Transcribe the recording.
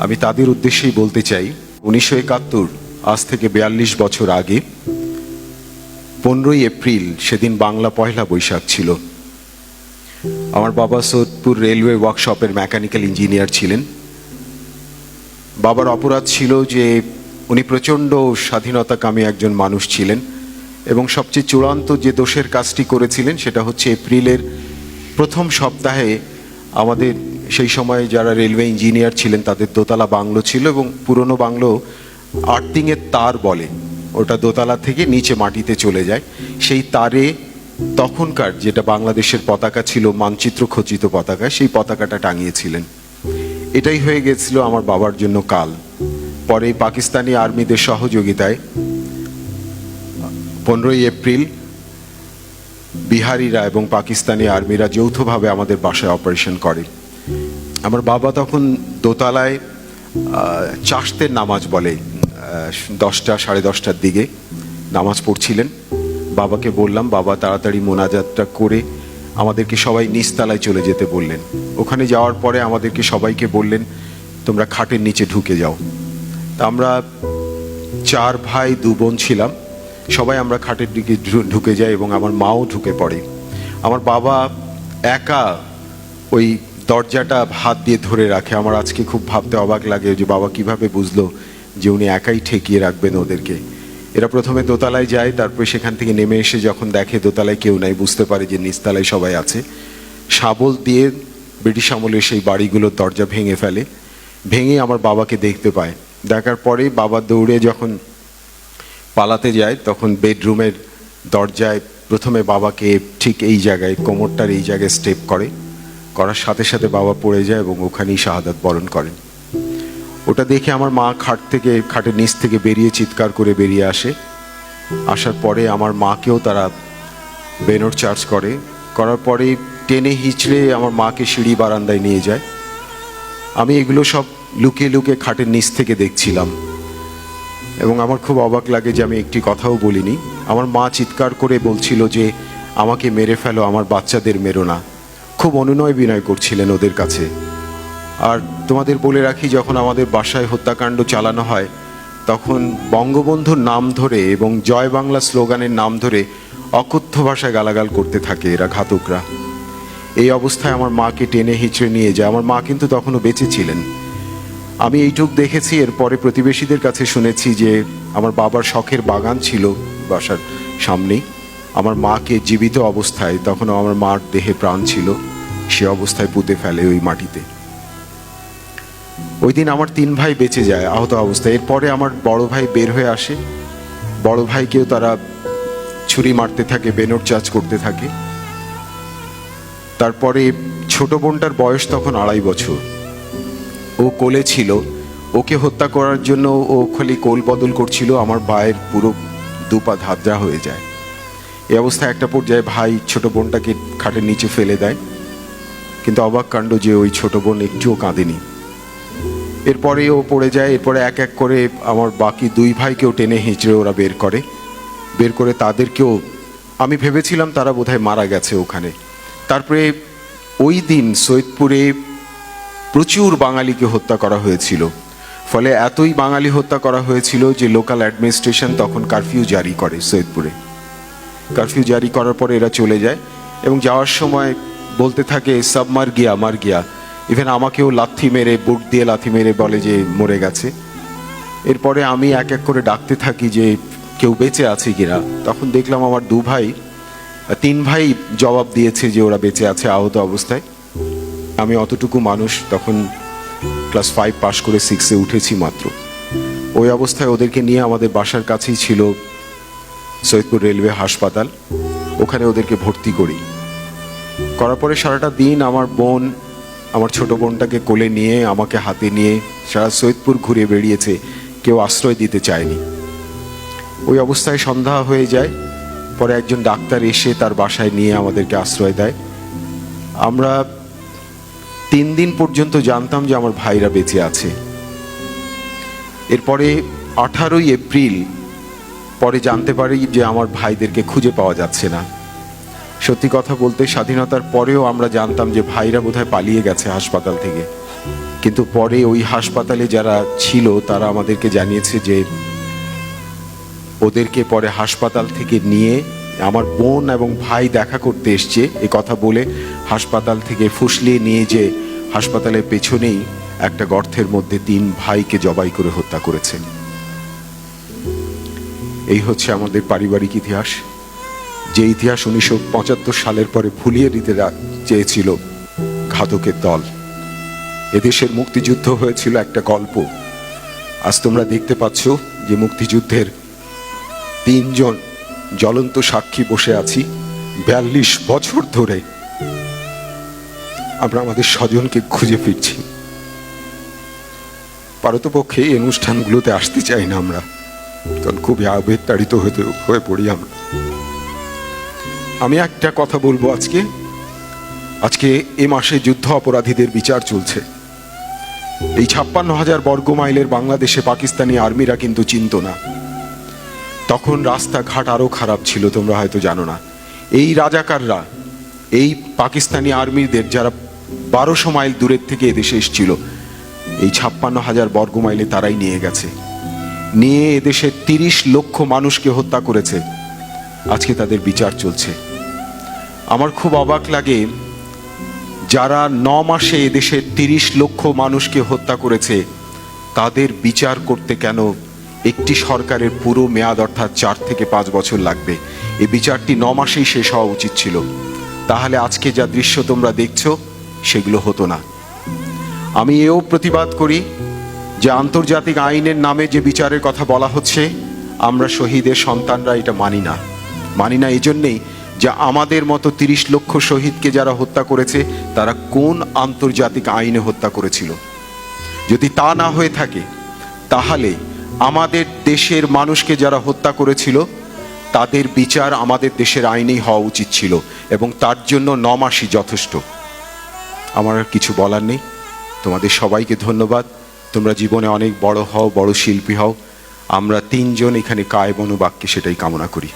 আমি তাদের উদ্দেশ্যেই বলতে চাই, উনিশশো একাত্তর, আজ থেকে বিয়াল্লিশ বছর আগে, পনেরোই এপ্রিল সেদিন বাংলা পয়লা বৈশাখ ছিল। আমার বাবা সৈয়দপুর রেলওয়ে ওয়ার্কশপের মেকানিক্যাল ইঞ্জিনিয়ার ছিলেন। বাবার অপরাধ ছিল যে, উনি প্রচণ্ড স্বাধীনতাকামী একজন মানুষ ছিলেন এবং সবচেয়ে চূড়ান্ত যে দোষের কাজটি করেছিলেন সেটা হচ্ছে এপ্রিলের প্রথম সপ্তাহে আমাদের সেই সময় যারা রেলওয়ে ইঞ্জিনিয়ার ছিলেন, তাদের দোতলা বাংলো ছিল এবং পুরনো বাংলো আর্থিংয়ের তার বলে। ওটা দোতলা থেকে নিচে মাটিতে চলে যায়। সেই তারে তখনকার যেটা বাংলাদেশের পতাকা ছিল, মানচিত্র খচিত পতাকা, সেই পতাকাটা টাঙিয়েছিলেন। এটাই হয়ে গেছিল আমার বাবার জন্য কাল। পরে পাকিস্তানি আর্মিদের সহযোগিতায় পনেরোই এপ্রিল বিহারিরা এবং পাকিস্তানি আর্মিরা যৌথভাবে আমাদের বাসায় অপারেশন করে। আমার বাবা তখন দোতলায় চাষতের নামাজ বলে দশটা, সাড়ে দশটার দিকে নামাজ পড়ছিলেন। বাবাকে বললাম, বাবা, তাড়াতাড়ি মোনাজাতটা করে আমাদেরকে সবাই নিচতলায় চলে যেতে বললেন। ওখানে যাওয়ার পরে আমাদেরকে সবাইকে বললেন, তোমরা খাটের নিচে ঢুকে যাও। তা আমরা চার ভাই, দু বোন ছিলাম। সবাই আমরা খাটের দিকে ঢুকে যাই এবং আমার মাও ঢুকে পড়ে। আমার বাবা একা ওই দরজাটা হাত দিয়ে ধরে রাখে। আমার আজকে খুব ভাবতে অবাক লাগে যে বাবা কীভাবে বুঝলো যে উনি একাই ঠেকিয়ে রাখবেন ওদেরকে। এরা প্রথমে দোতলায় যায়, তারপরে সেখান থেকে নেমে এসে যখন দেখে দোতলায় কেউ নাই, বুঝতে পারে যে নিচতলায় সবাই আছে। শাবল দিয়ে ব্রিটিশ আমলের সেই বাড়িগুলোর দরজা ভেঙে ফেলে। ভেঙে আমার বাবাকে দেখতে পায়। দেখার পরে বাবা দৌড়ে যখন পালাতে যায়, তখন বেডরুমের দরজায় প্রথমে বাবাকে ঠিক এই জায়গায়, কোমরটার এই জায়গায় স্টেপ করে। করার সাথে সাথে বাবা পড়ে যায় এবং ওখানেই শাহাদাত বরণ করেন। ওটা দেখে আমার মা খাট থেকে, খাটের নিচ থেকে বেরিয়ে চিৎকার করে বেরিয়ে আসে। আসার পরে আমার মাকেও তারা বেনোর চার্জ করে। করার পরে টেনে হিচড়ে আমার মাকে সিঁড়ি বারান্দায় নিয়ে যায়। আমি এগুলো সব লুকিয়ে লুকিয়ে খাটের নিচ থেকে দেখছিলাম। এবং আমার খুব অবাক লাগে যে আমি একটি কথাও বলিনি। আমার মা চিৎকার করে বলছিল যে, আমাকে মেরে ফেলো, আমার বাচ্চাদের মেরো না। খুব অনুনয় বিনয় করছিলেন ওদের কাছে। আর তোমাদের বলে রাখি, যখন আমাদের বাসায় হত্যাকাণ্ড চালানো হয়, তখন বঙ্গবন্ধুর নাম ধরে এবং জয় বাংলা স্লোগানের নাম ধরে অকথ্য ভাষায় গালাগাল করতে থাকে এরা ঘাতকরা। এই অবস্থায় আমার মাকে টেনে হিচড়ে নিয়ে যায়। আমার মা কিন্তু তখনও বেঁচে ছিলেন। আমি এইটুক দেখেছি, এরপরে প্রতিবেশীদের কাছে শুনেছি যে আমার বাবার শখের বাগান ছিল বাসার সামনেই। আমার মাকে জীবিত অবস্থায় তখনও আমার মার দেহে প্রাণ ছিল। সে অবস্থায় পুঁতে ফেলে ওই মাটিতে। ওই দিন আমার তিন ভাই বেঁচে যায় আহত অবস্থায়। এরপরে আমার বড় ভাই বের হয়ে আসে। বড় ভাইকেও তারা ছুরি মারতে থাকে, বেনর চার্জ করতে থাকে। তারপরে ছোট বোনটার বয়স তখন আড়াই বছর। ও কোলে ছিল। ওকে হত্যা করার জন্য ও খালি কোল বদল করছিল। আমার ভাইয়ের পুরো দুপা ধাদ্রা হয়ে যায়। এই অবস্থায় একটা পর্যায়ে ভাই ছোট বোনটাকে খাটের নিচে ফেলে দেয়। কিন্তু অবাক কাণ্ড যে ওই ছোট বোন একটুও কাঁদেনি। এরপরে ও পড়ে যায়, এরপরে এক এক করে আমার বাকি দুই ভাইকেও টেনে হিঁচড়ে ওরা বের করে। বের করে তাদেরকেও, আমি ভেবেছিলাম তারা বোধহয় মারা গেছে ওখানে। তারপরে ওই দিন সৈয়দপুরে প্রচুর বাঙালিকে হত্যা করা হয়েছিল। ফলে এতই বাঙালি হত্যা করা হয়েছিল যে লোকাল অ্যাডমিনিস্ট্রেশন তখন কারফিউ জারি করে সৈয়দপুরে। কারফিউ জারি করার পরে এরা চলে যায় এবং যাওয়ার সময় বলতে থাকে, সব মার গিয়া মার গিয়া। ইভেন আমাকেও লাথি মেরে বুট দিয়ে লাথি মেরে বলে যে, মরে গেছে। এরপরে আমি এক এক করে ডাকতে থাকি যে, কেউ বেঁচে আছে কিনা? তখন দেখলাম আমার দু ভাই তিন ভাই জবাব দিয়েছে যে, ওরা বেঁচে আছে আহত অবস্থায়। আমি অতটুকু মানুষ, তখন ক্লাস ফাইভ পাস করে সিক্সে উঠেছি মাত্র। ওই অবস্থায় ওদেরকে নিয়ে আমাদের বাসার কাছেই ছিল সৈয়দপুর রেলওয়ে হাসপাতাল। ওখানে ওদেরকে ভর্তি করি। করার পরে সারাটা দিন আমার বোন, আমার ছোট বোনটাকে কোলে নিয়ে, আমাকে হাতে নিয়ে সারা সৈয়দপুর ঘুরে বেরিয়েছে কেউ আশ্রয় দিতে চায়নি। ওই অবস্থায় সন্ধ্যা হয়ে যায়, পরে একজন ডাক্তার এসে তার বাসায় নিয়ে আমাদেরকে আশ্রয় দেয়। আমরা তিন দিন পর্যন্ত জানতাম যে আমার ভাইরা বেঁচে আছে। এরপরে আঠারোই এপ্রিল, পরে জানতে পারি যে আমার ভাইদেরকে খুঁজে পাওয়া যাচ্ছে না। সত্যি কথা বলতে স্বাধীনতার পরেও আমরা জানতাম যে ভাইরা বোধহয় পালিয়ে গেছে হাসপাতাল থেকে। কিন্তু পরে ওই হাসপাতালে যারা ছিল, তারা আমাদেরকে জানিয়েছে যে ওদেরকে পরে হাসপাতাল থেকে নিয়ে আমার বোন এবং ভাই দেখা করতে এসছে। এ কথা বলে হাসপাতাল থেকে ফুসলিয়ে নিয়ে যে হাসপাতালের পেছনেই একটা গর্তের মধ্যে তিন ভাইকে জবাই করে হত্যা করেছে। এই হচ্ছে আমাদের পারিবারিক ইতিহাস। যে ইতিহাস উনিশশো পঁচাত্তর সালের পরে ভুলিয়ে দিতে চেয়েছিল ঘাতকের দল। এদেশের মুক্তিযুদ্ধ হয়েছিল একটা গল্প। আজ তোমরা দেখতে পাচ্ছ যে মুক্তিযুদ্ধের তিনজন জ্বলন্ত সাক্ষী বসে আছি বিয়াল্লিশ বছর ধরে। আমরা আমাদের স্বজনকে খুঁজে ফিরছি। পারতপক্ষে এই অনুষ্ঠানগুলোতে আসতে চাই না আমরা। কারণ খুবই আবেগতাড়িত হতে হয়ে পড়ি আমরা। আমি একটা কথা বলব আজকে। আজকে এ মাসে যুদ্ধ অপরাধীদের বিচার চলছে। এই ছাপ্পান্ন হাজার বর্গ মাইলের বাংলাদেশে পাকিস্তানি আর্মিরা কিন্তু চিনত না। তখন রাস্তাঘাট আরও খারাপ ছিল, তোমরা হয়তো জানো না। এই রাজাকাররা, এই পাকিস্তানি আর্মিদের যারা বারোশো মাইল দূরের থেকে এদেশে এসেছিল, এই ছাপ্পান্ন হাজার বর্গ মাইলে তারাই নিয়ে গেছে। নিয়ে এদেশে তিরিশ লক্ষ মানুষকে হত্যা করেছে। আজকে তাদের বিচার চলছে। আমার খুব অবাক লাগে যারা ন মাসে এদেশে তিরিশ লক্ষ মানুষকে হত্যা করেছে, তাদের বিচার করতে কেন একটি সরকারের পুরো মেয়াদ অর্থাৎ চার থেকে পাঁচ বছর লাগবে? এই বিচারটি ন মাসেই শেষ হওয়া উচিত ছিল। তাহলে আজকে যা দৃশ্য তোমরা দেখছ, সেগুলো হতো না। আমি এও প্রতিবাদ করি যে আন্তর্জাতিক আইনের নামে যে বিচারের কথা বলা হচ্ছে, আমরা শহীদের সন্তানরা এটা মানি না। মানি না, এই জন্যেই যে আমাদের মতো তিরিশ লক্ষ শহীদকে যারা হত্যা করেছে, তারা কোন আন্তর্জাতিক আইনে হত্যা করেছিল? যদি তা না হয়ে থাকে, তাহলে আমাদের দেশের মানুষকে যারা হত্যা করেছিল, তাদের বিচার আমাদের দেশের আইনেই হওয়া উচিত ছিল এবং তার জন্য ন মাসই যথেষ্ট। আমার আর কিছু বলার নেই। তোমাদের সবাইকে ধন্যবাদ। তোমরা জীবনে অনেক বড় হও, বড় শিল্পী হও। আমরা তিনজন এখানে কায় বনবাক্যে সেটাই কামনা করি।